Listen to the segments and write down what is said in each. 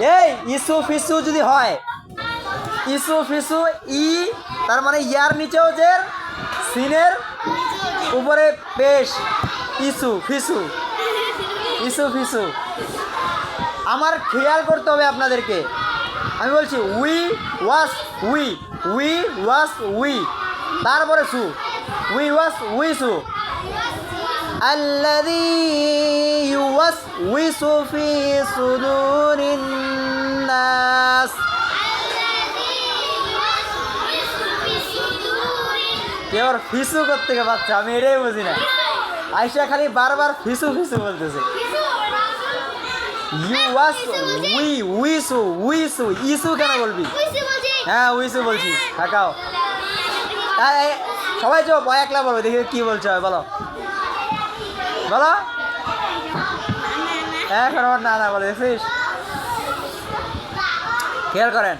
এই ইস্যু ফিসু যদি হয়। ইস্যু ফিসু, ই, তার মানে ইয়ার নিচেও যে, সিনের উপরে পেশ ইস্যু ফিসু ইস্যু ফিসু। আমার খেয়াল করতে হবে আপনাদেরকে। আমি বলছি, we was we we was we. তারপরে সু। উই ওয়াস উই সু। আল্লাদি يوسوس في صدور الناس কেউ আর ফিসু করতে পারছে আমি এটাই বুঝি না আইসা খালি বারবার ফিসু ফিসু বলতেছে ইউ ওয়াস উই উইসু উইসু ইসু কেন বলবি হ্যাঁ উইসু বলছি থাকাও এই, এই, সবাই চো ভয় একলা বলো দেখি কি বলছো বলো বলো এখন আমার না না বলে দেখছিস খেয়াল করেন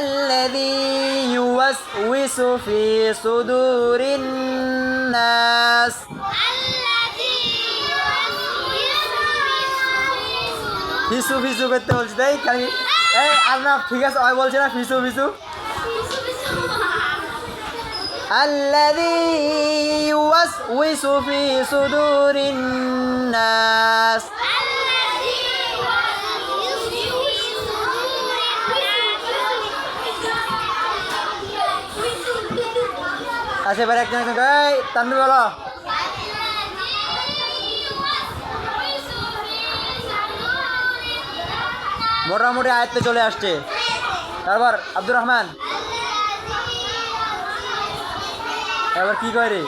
الذي يوسوس في صدور الناس ফিসু ফিসু করতে বলছি তাই খালি এই আর না ঠিক আছে ওই বলছে না ফিসু ফিসু الذي يوسوس في صدور الناس আচ্ছা এবার একজন একজন এই তানবি বলো মোটামুটি আয়ত্তে চলে আসছে তারপর আব্দুর রহমান এবার কি করে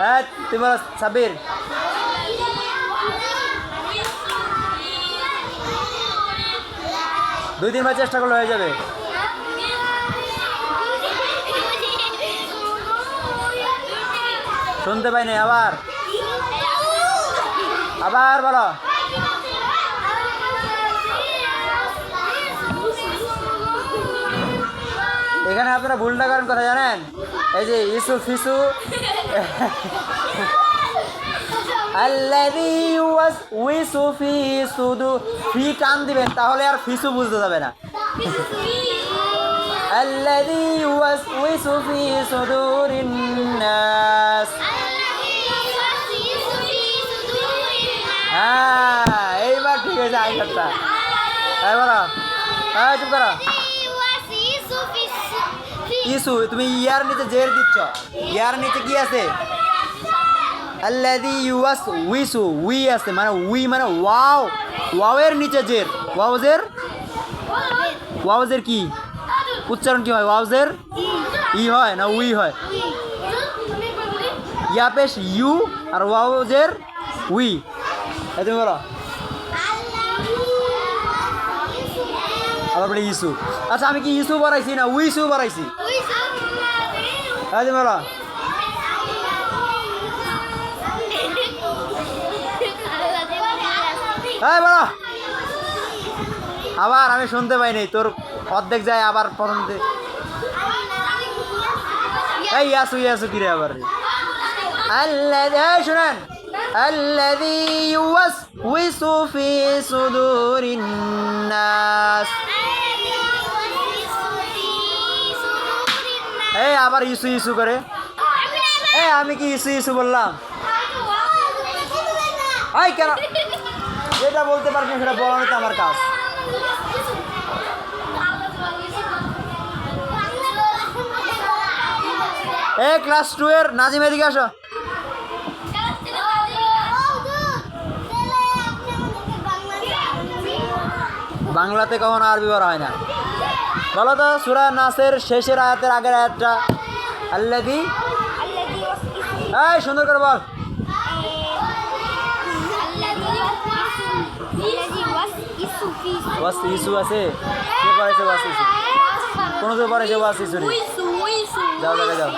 হ্যাঁ তুমি বলো সাবির। দুই তিনবার চেষ্টা করলে হয়ে যাবে। শুনতে পাইনি, আবার। আবার বলো। এখানে আপনারা ভুলটা করেন কথা জানেন? এই যে ইসু ফিসু। ফি ফি টান দিবেন, তাহলে আর ফিসু বুঝতে যাবে না। ফি হ্যাঁ এইবার ঠিক আছে বলো? এই চুপ করো। ইসু তুমি ইয়ার নিচে জের দিচ্ছ ইয়ার নিচে কি আছে আল্লাদি ইউয়াস উইসু উই আছে মানে উই মানে ওয়াও ওয়াওয়ের নিচে জের ওয়াওজের ওয়াওজের কি উচ্চারণ কি হয় ওয়াওজের ই হয় না উই হয় ইয়া পেশ ইউ আর ওয়াওজের উই এই তুমি বলো আবার বলি ইসু আচ্ছা আমি কি ইসু বাড়াইছি না উইসু বাড়াইছি এই তুমি বলো এই বলো আবার আমি শুনতে পাইনি তোর অর্ধেক যায় আবার প্রথম থেকে এই ইয়াসু ইয়াসু কিরে আবার রে الذي এই শুনেন الذي يوسوس في صدور الناس আবার ইসু ইসু করে? এই আমি কি ইসু ইসু বললাম? এই কেন? যেটা বলতে পারছি না সেটা বলানো তো আমার কাজ। এ, ক্লাস টু এর নাজিম এদিকে আসো। বাংলাতে কখনো আরবি বলা হয় না। বলো তো সুরা নাসের শেষের আয়াতের আগের আয়াতটা। আল্লাদি এই সুন্দর করে বল। ওয়াস ইসু আছে? কে পড়েছে ওয়াস ইসু কোনো পড়েছে ওয়াস ইসু যাও যাও যাও।